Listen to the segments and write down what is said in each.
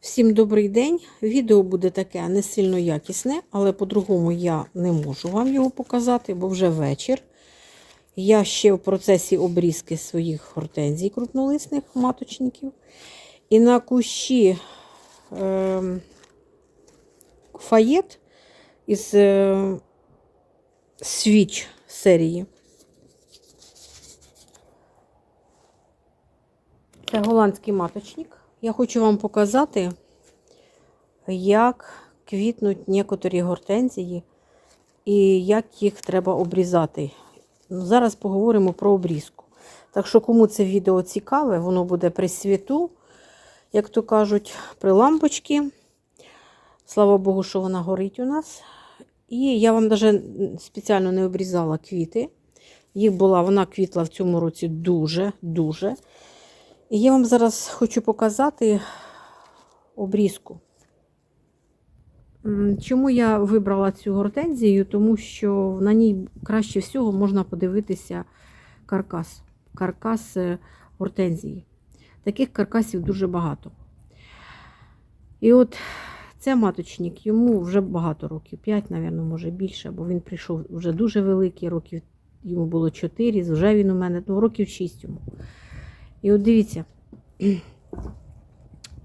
Всім добрий день. Відео буде таке не сильно якісне, але по-другому я не можу вам його показати, бо вже вечір. Я ще в процесі обрізки своїх гортензій крупнолисних маточників. І на кущі е, фаєт із е, свіч серії. Це голландський маточник. Я хочу вам показати, як квітнуть некоторі гортензії і як їх треба обрізати. Зараз поговоримо про обрізку. Так що, кому це відео цікаве, воно буде при світу, як то кажуть, при лампочці. Слава Богу, що вона горить у нас. І я вам навіть спеціально не обрізала квіти. Їх була, вона квітла в цьому році дуже-дуже. І я вам зараз хочу показати обрізку. Чому я вибрала цю гортензію? Тому що на ній краще всього можна подивитися каркас. Каркас е, гортензії. Таких каркасів дуже багато. І от це маточник, йому вже багато років, 5, мабуть, може більше, бо він прийшов вже дуже великий, років йому було 4, вже він у мене, ну, років 6 йому. І от дивіться,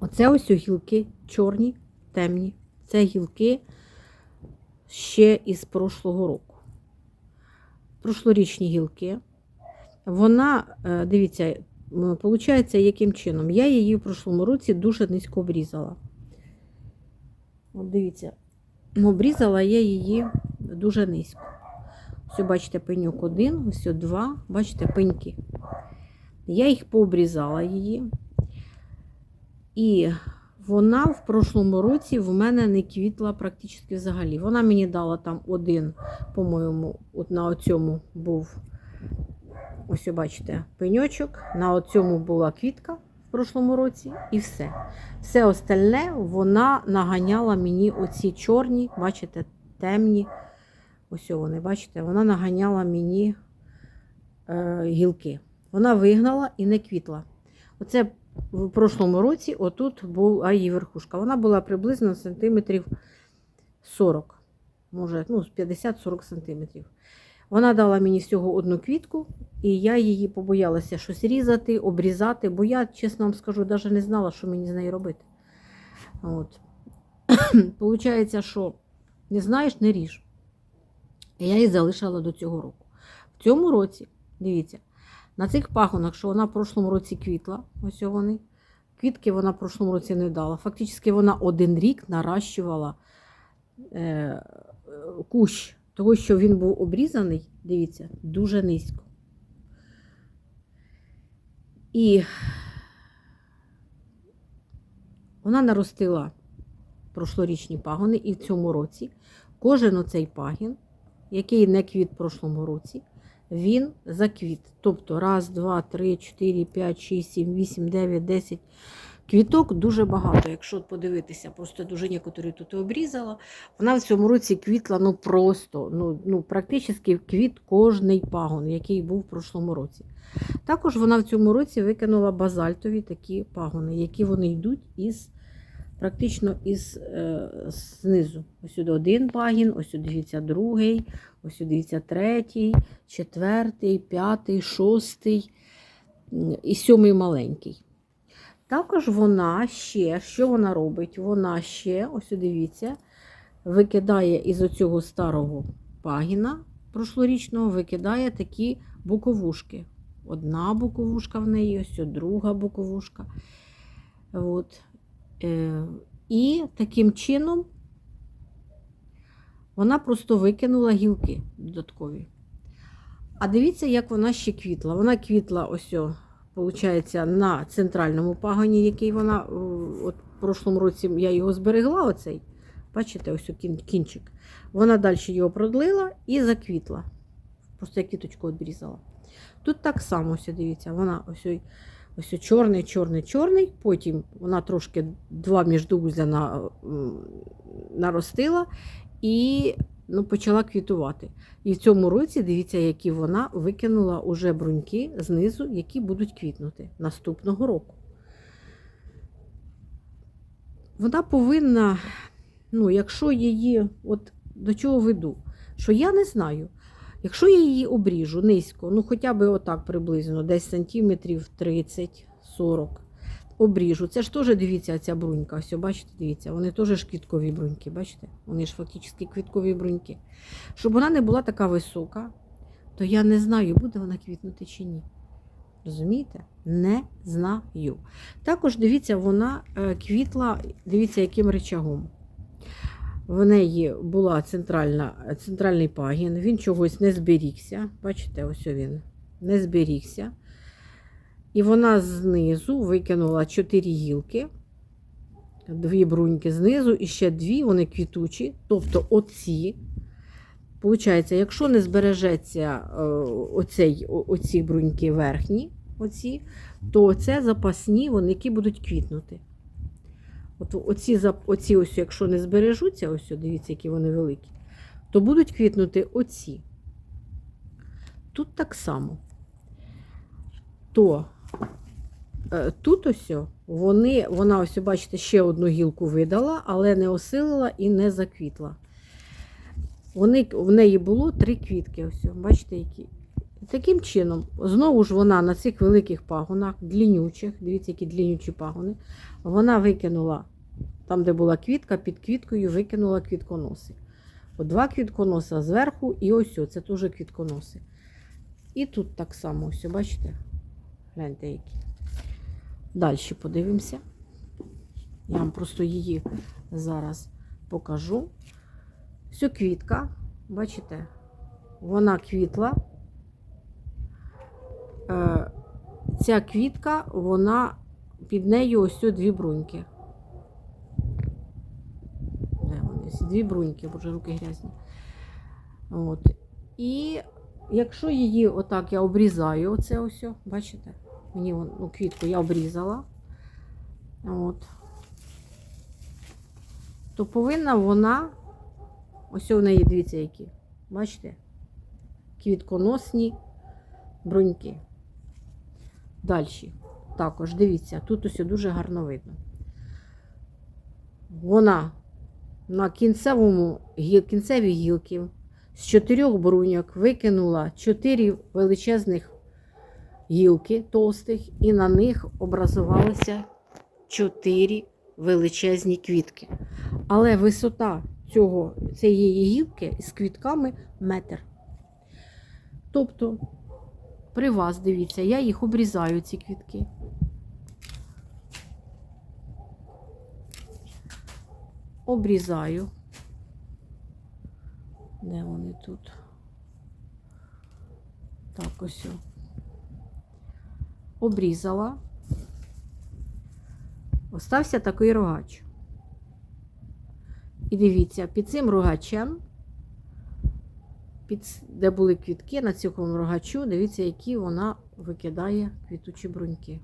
оце ось у гілки чорні, темні. Це гілки ще із прошлого року. Прошлорічні гілки. Вона, е, дивіться, виходить, яким чином? Я її в прошлому році дуже низько обрізала. От дивіться, обрізала я її дуже низько. Ось, бачите, пеньок один, ось два, бачите, пеньки. Я їх пообрізала її. І вона в прошлому році в мене не квітла практично взагалі. Вона мені дала там один, по-моєму, от на оцьому був, ось бачите, пеньочок. На оцьому була квітка в прошлому році, і все. Все остальне вона наганяла мені оці чорні, бачите, темні. Ось вони, бачите, вона наганяла мені е, гілки. Вона вигнала і не квітла. Оце в прошлому році отут була її верхушка. Вона була приблизно сантиметрів 40, може, ну, 50-40 сантиметрів. Вона дала мені всього одну квітку, і я її побоялася щось різати, обрізати, бо я, чесно вам скажу, навіть не знала, що мені з нею робити. От. Получається, що не знаєш, не ріж. Я її залишила до цього року. В цьому році, дивіться, на цих пагонах, що вона в прошлому році квітла, ось вони. Квітки вона в прошлому році не дала. Фактично, вона один рік наращувала е, кущ, того, що він був обрізаний, дивіться, дуже низько. І вона наростила прошлорічні пагони, і в цьому році кожен оцей пагін, який не квіт в прошлому році, він заквіт. Тобто раз, два, три, чотири, п'ять, шість, сім, вісім, дев'ять, десять. Квіток дуже багато. Якщо подивитися, просто дуже некоторі тут обрізала. Вона в цьому році квітла ну просто, ну, ну практично квіт кожний пагон, який був в прошлому році. Також вона в цьому році викинула базальтові такі пагони, які вони йдуть із практично із е, знизу. Ось сюди один пагін, ось сюди дивіться другий, ось сюди дивіться третій, четвертий, п'ятий, шостий і сьомий маленький. Також вона ще, що вона робить? Вона ще, ось дивіться, викидає із оцього старого пагіна прошлорічного, викидає такі боковушки. Одна боковушка в неї, ось друга боковушка. От. Е, І таким чином вона просто викинула гілки додаткові. А дивіться, як вона ще квітла. Вона квітла ось, виходить, на центральному пагоні, який вона от в прошлому році я його зберегла. оцей. Бачите, ось кінчик. Вона далі його продлила і заквітла. Просто я квіточку відрізала. Тут так само, ось, дивіться, вона ось, ось чорний, чорний, чорний. Потім вона трошки два міждузя на, наростила і ну, почала квітувати. І в цьому році, дивіться, які вона викинула уже бруньки знизу, які будуть квітнути наступного року. вона повинна, ну, якщо її, от до чого веду, що я не знаю, якщо я її обріжу низько, ну хоча б отак приблизно, десь сантиметрів 30-40 обріжу. Це ж теж дивіться, ця брунька. Ось, бачите, дивіться, вони теж ж квіткові бруньки, бачите? Вони ж фактично квіткові бруньки. Щоб вона не була така висока, то я не знаю, буде вона квітнути чи ні. Розумієте? Не знаю. Також дивіться, вона е, квітла, дивіться, яким речагом. В неї була центральна, центральний пагін, він чогось не зберігся. Бачите, ось він не зберігся. І вона знизу викинула чотири гілки, дві бруньки знизу, і ще дві, вони квітучі. Тобто оці. Получається, якщо не збережеться е, оцей, оці бруньки верхні, оці, то це запасні, вони які будуть квітнути. От оці, оці ось, якщо не збережуться, ось, дивіться, які вони великі, то будуть квітнути оці. Тут так само. То е, тут ось вони, вона ось, бачите, ще одну гілку видала, але не осилила і не заквітла. Вони, в неї було три квітки. Ось, бачите, які. Таким чином, знову ж вона на цих великих пагонах, длінючих, дивіться, які длінючі пагони, вона викинула там, де була квітка, під квіткою викинула квітконоси. От два квітконоса зверху і ось о, це теж квітконоси. І тут так само, ось, бачите? Гляньте, які. Далі подивимося. Я вам просто її зараз покажу. Все квітка, бачите, вона квітла. Е, Ця квітка, вона під нею ось дві бруньки. Де вони? Дві бруньки, бо вже руки грязні. От. І якщо її отак я обрізаю, оце ось, бачите? Мені ну, квітку я обрізала. От. То повинна вона, ось у неї, дивіться, які. Бачите? Квітконосні бруньки. Далі. Також, дивіться, тут ось дуже гарно видно. Вона на кінцевому, кінцевій гілки з чотирьох бруньок викинула чотири величезних гілки товстих, і на них образувалися чотири величезні квітки. Але висота цього, цієї гілки з квітками метр. Тобто, при вас, дивіться, я їх обрізаю, ці квітки. Обрізаю. Де вони тут? Так, ось. Обрізала. Остався такий рогач. І дивіться, під цим рогачем, під, де були квітки, на цьому рогачу, дивіться, які вона викидає квітучі бруньки.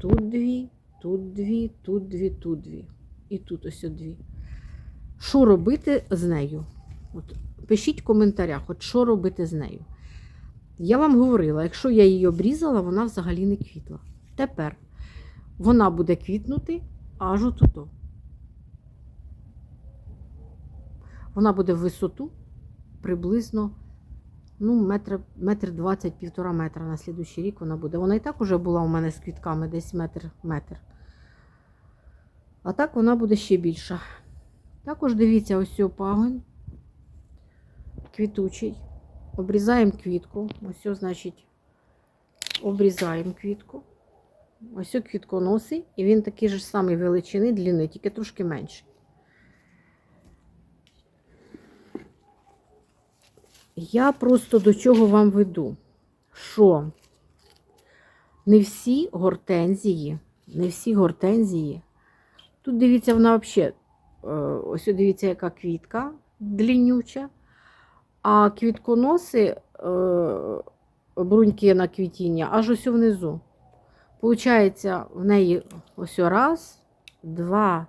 Тут дві, тут дві, тут дві, тут дві. І тут ось дві. Що робити з нею? От, пишіть в коментарях, от що робити з нею. Я вам говорила, якщо я її обрізала, вона взагалі не квітла. Тепер вона буде квітнути аж отут. Вона буде в висоту приблизно ну, метр, метр 20, півтора метра на слідущий рік вона буде. Вона і так уже була у мене з квітками десь метр метр. А так вона буде ще більша. Також дивіться, ось пагонь квітучий. Обрізаємо квітку. Ось, значить, обрізаємо квітку. Ось о квітконоси, і він такий ж самий величини, длини, тільки трошки менший. Я просто до чого вам веду, що не всі гортензії, не всі гортензії. Тут дивіться, вона взагалі, ось дивіться, яка квітка длиннюча, а квітконоси, е, бруньки на квітіння, аж ось внизу. Получається, в неї ось раз, два,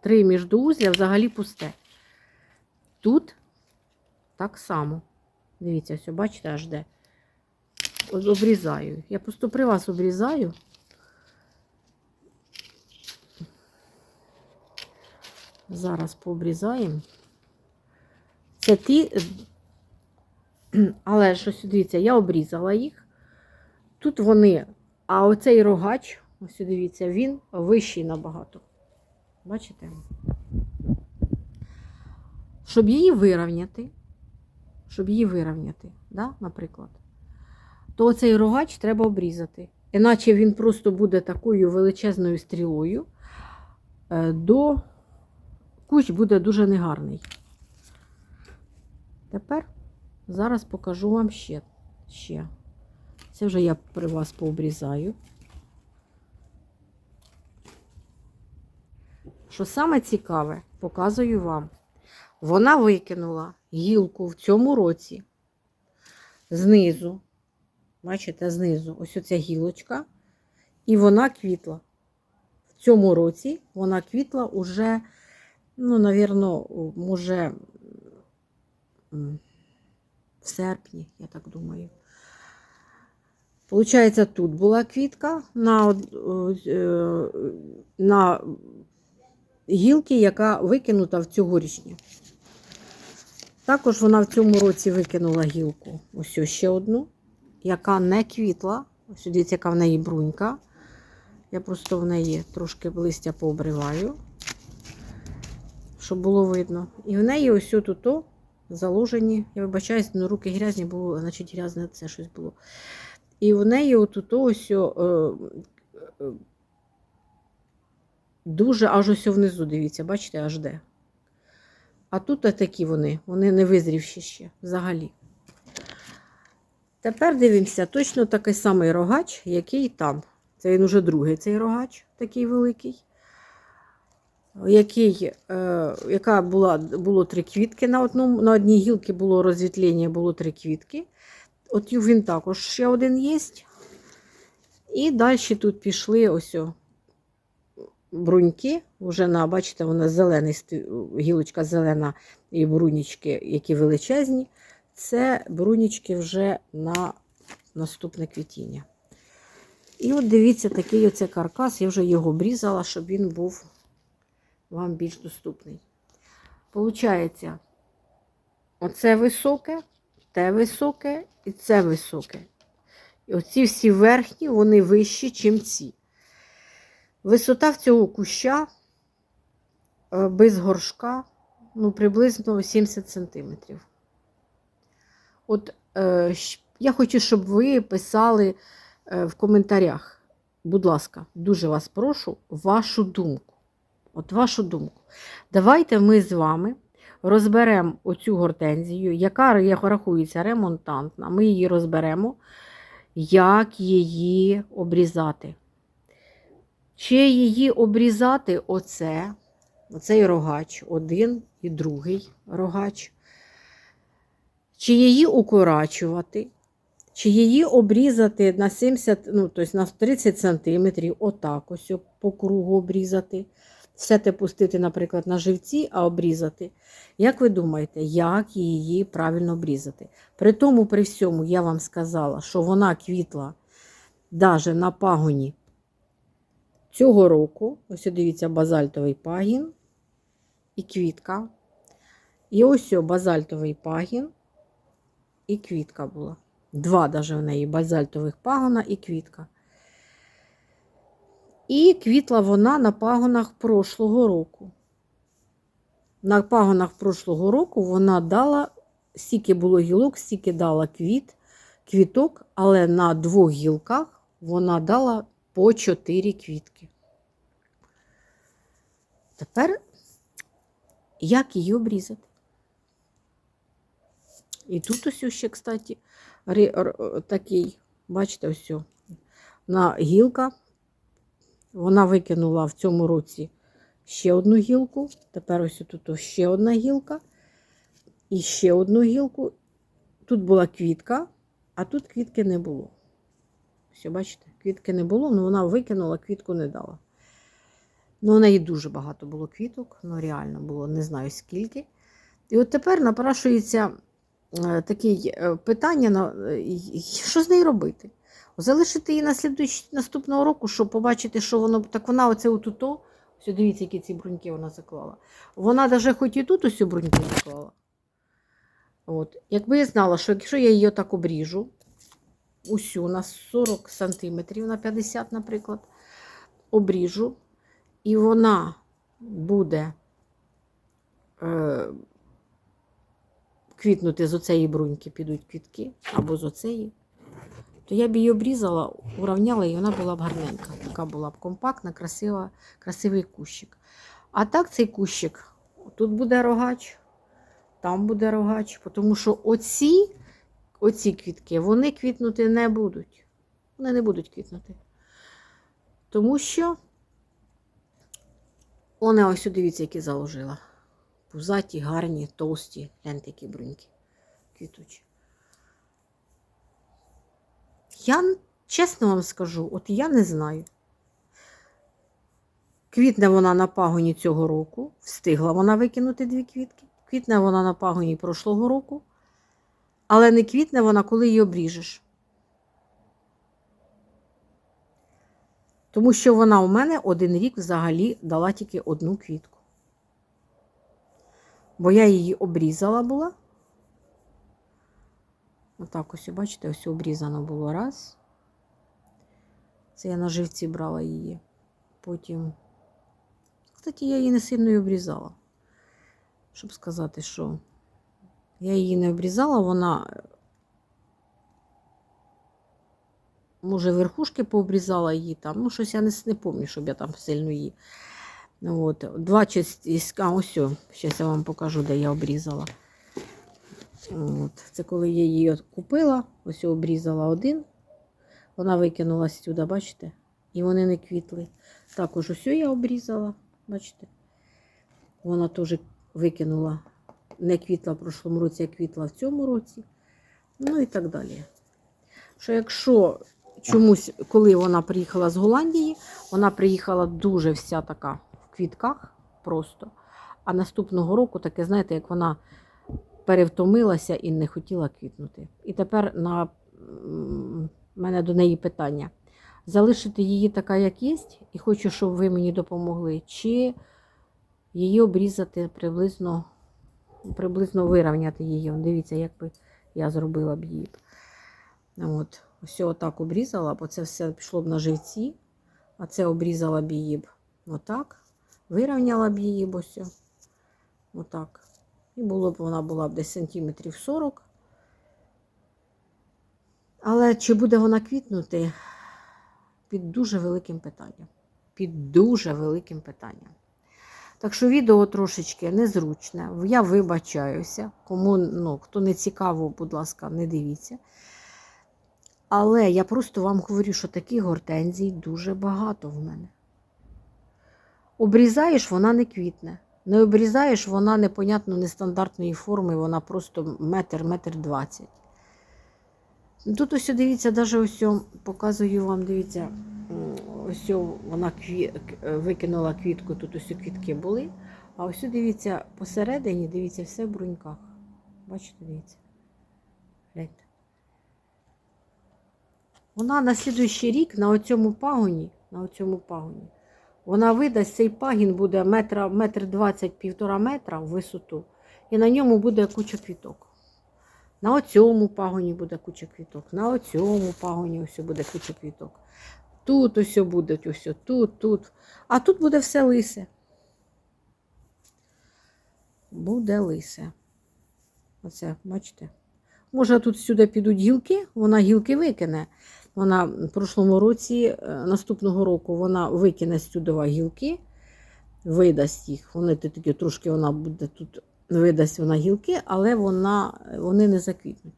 три міждоузля взагалі пусте. Тут так само. Дивіться, все, бачите, аж де. Обрізаю. Я просто при вас обрізаю. Зараз пообрізаємо. Це ті, але ж ось дивіться, я обрізала їх. Тут вони, а оцей рогач, ось дивіться, він вищий набагато. Бачите? Щоб її вирівняти, щоб її вирівняти, да, наприклад, то оцей рогач треба обрізати. Іначе він просто буде такою величезною стрілою, е, до кущ буде дуже негарний. Тепер зараз покажу вам ще. ще. Це вже я при вас пообрізаю. Що саме цікаве, показую вам. Вона викинула гілку в цьому році знизу. Бачите, знизу ось оця гілочка. І вона квітла. В цьому році вона квітла уже, ну, навірно, може, в серпні, я так думаю. Получається, тут була квітка на, е, на гілки, яка викинута в цьогорічні. Також вона в цьому році викинула гілку. Ось ще одну, яка не квітла. Ось дивіться, яка в неї брунька. Я просто в неї трошки листя пообриваю, щоб було видно. І в неї ось тут заложені. Я вибачаюсь, ну руки грязні було, значить грязне це щось було. І в неї отут ось о, е, е, дуже аж ось внизу, дивіться, бачите, аж де. А тут такі вони, вони не визрівші ще взагалі. Тепер дивимося, точно такий самий рогач, який там. Це він уже другий цей рогач, такий великий. Який, е, яка була, було три квітки на одному, на одній гілці було розвітлення, було три квітки. От він також ще один є. І далі тут пішли ось о, бруньки. Вже на, бачите, вона зелений, гілочка зелена і брунічки, які величезні. Це брунічки вже на наступне квітіння. І от дивіться, такий оце каркас. Я вже його обрізала, щоб він був вам більш доступний. Получається, оце високе, те високе і це високе. І оці всі верхні, вони вищі, ніж ці. Висота в цього куща е, без горшка ну, приблизно 70 см. От е, я хочу, щоб ви писали е, в коментарях. Будь ласка, дуже вас прошу, вашу думку. От вашу думку. Давайте ми з вами розберемо оцю гортензію, яка рахується ремонтантна. Ми її розберемо, як її обрізати. Чи її обрізати оце, оцей рогач, один і другий рогач, чи її укорачувати, чи її обрізати на 70, ну, тобто на 30 см, отак ось по кругу обрізати. Все те пустити, наприклад, на живці, а обрізати. Як ви думаєте, як її правильно обрізати? При тому, при всьому, я вам сказала, що вона квітла навіть на пагоні цього року. Ось дивіться, базальтовий пагін і квітка. І ось базальтовий пагін і квітка була. Два навіть в неї базальтових пагона і квітка. І квітла вона на пагонах прошлого року. На пагонах прошлого року вона дала, стільки було гілок, стільки дала квіт, квіток, але на двох гілках вона дала по 4 квітки. Тепер як її обрізати? І тут ось ще, кстати, такий, бачите, ось на гілка. Вона викинула в цьому році ще одну гілку. Тепер ось тут ще одна гілка. І ще одну гілку. Тут була квітка, а тут квітки не було. Все, бачите, квітки не було, але вона викинула, квітку не дала. Ну, у неї дуже багато було квіток, ну реально було, не знаю скільки. І от тепер напрашується е, таке питання, на, е, що з нею робити? Залишити її на наступного року, щоб побачити, що воно так вона оце отуто, Ось дивіться, які ці бруньки вона заклала. Вона навіть хоч і тут ось бруньки заклала. От. Якби я знала, що якщо я її так обріжу, усю на 40 см, на 50, наприклад, обріжу, і вона буде е, квітнути з оцеї бруньки, підуть квітки, або з оцеї, то я б її обрізала, урівняла, і вона була б гарненька. Така була б компактна, красива, красивий кущик. А так цей кущик, тут буде рогач, там буде рогач, тому що оці, оці квітки, вони квітнути не будуть. Вони не будуть квітнути. Тому що вони ось дивіться, які заложила. Пузаті, гарні, товсті, гляньте, бруньки квітучі. Я чесно вам скажу, от я не знаю. Квітне вона на пагоні цього року, встигла вона викинути дві квітки. Квітне вона на пагоні прошлого року, але не квітне вона, коли її обріжеш. Тому що вона у мене один рік взагалі дала тільки одну квітку. Бо я її обрізала була. Отак ось, бачите, ось обрізано було раз. Це я на живці брала її. Потім. Кстати, я її не сильно і обрізала. Щоб сказати, що я її не обрізала, вона, може, верхушки пообрізала її там. Ну, щось я не, не пам'ятаю, щоб я там сильно її. Ну, От. Два частиська, а ось, зараз я вам покажу, де я обрізала. От. Це коли я її купила, ось обрізала один. Вона викинулася сюди, бачите? І вони не квітли. Також ось я обрізала, бачите? Вона теж викинула, не квітла в прошлому році, а квітла в цьому році. Ну і так далі. Що якщо чомусь, коли вона приїхала з Голландії, вона приїхала дуже вся така в квітках просто. А наступного року таке, знаєте, як вона перевтомилася і не хотіла квітнути. І тепер на мене до неї питання: залишити її така, як є, і хочу, щоб ви мені допомогли, чи її обрізати приблизно, приблизно вирівняти її. Дивіться, як би я зробила б її. От. Ось отак обрізала, бо це все пішло б на живці, а це обрізала б її б отак, вирівняла б її б ось. Отак. І було б вона була б десь сантиметрів 40. Але чи буде вона квітнути? Під дуже великим питанням. Під дуже великим питанням. Так що відео трошечки незручне. Я вибачаюся. Кому, ну, хто не цікаво, будь ласка, не дивіться. Але я просто вам говорю, що таких гортензій дуже багато в мене. Обрізаєш, вона не квітне. Не обрізаєш, вона непонятно нестандартної форми, вона просто метр, метр двадцять. Тут ось дивіться, навіть ось показую вам, дивіться, ось вона кві... викинула квітку, тут ось квітки були. А ось дивіться, посередині, дивіться, все в бруньках. Бачите, дивіться. Гляньте. Вона на слідуючий рік на оцьому пагоні, на оцьому пагоні, вона видасть цей пагін буде метра, метр двадцять, півтора метра в висоту, і на ньому буде куча квіток. На оцьому пагоні буде куча квіток, на оцьому пагоні ось буде куча квіток. Тут ось буде, ось тут, тут. А тут буде все лисе. Буде лисе. Оце, бачите? Може, тут сюди підуть гілки, вона гілки викине. Вона в прошлому році, е, наступного року, вона викине сюди гілки, видасть їх. Вони такі трошки вона буде тут, видасть вона гілки, але вона, вони не заквітнуть.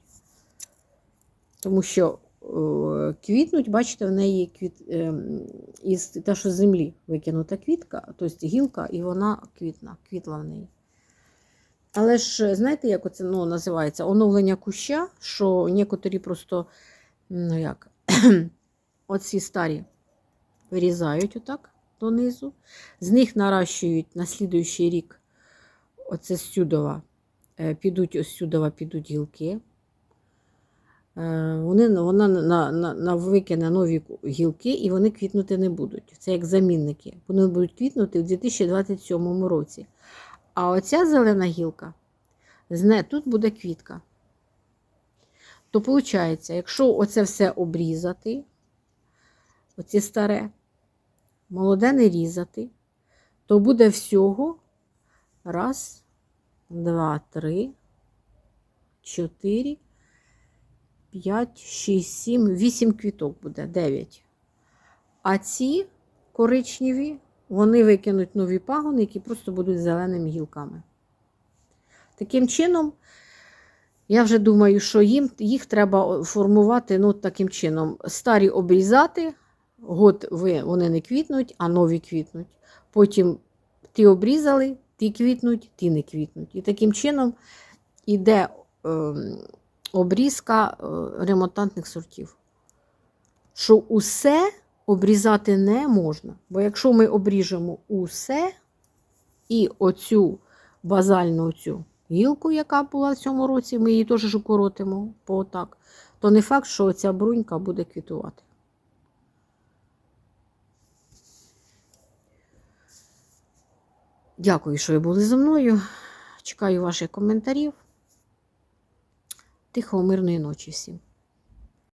Тому що е, квітнуть, бачите, в неї квіт, е, із те, що з землі викинута квітка, тобто гілка, і вона квітна, квітла в неї. Але ж знаєте, як це ну, називається? Оновлення куща, що некоторі просто, ну як, оці старі вирізають отак донизу, з них наращують на слідуючий рік оце сюдова, е, підуть ось сюдова підуть гілки. е, вони, вона на, на, на викине нові гілки і вони квітнути не будуть. Це як замінники. Вони будуть квітнути в 2027 році. А оця зелена гілка, тут буде квітка. То виходить, якщо оце все обрізати, оце старе, молоде не різати, то буде всього раз, два, три, чотири, п'ять, шість, сім, вісім квіток буде, дев'ять. А ці коричневі, вони викинуть нові пагони, які просто будуть зеленими гілками. Таким чином, я вже думаю, що їм, їх треба формувати ну, таким чином. Старі обрізати, год вони не квітнуть, а нові квітнуть. Потім ті обрізали, ті квітнуть, ті не квітнуть. І таким чином іде е, обрізка е, ремонтантних сортів. Що усе обрізати не можна. Бо якщо ми обріжемо усе і оцю базальну оцю гілку, яка була в цьому році, ми її теж укоротимо поотак, то не факт, що ця брунька буде квітувати. Дякую, що ви були зі мною. Чекаю ваших коментарів. Тихо, мирної ночі всім.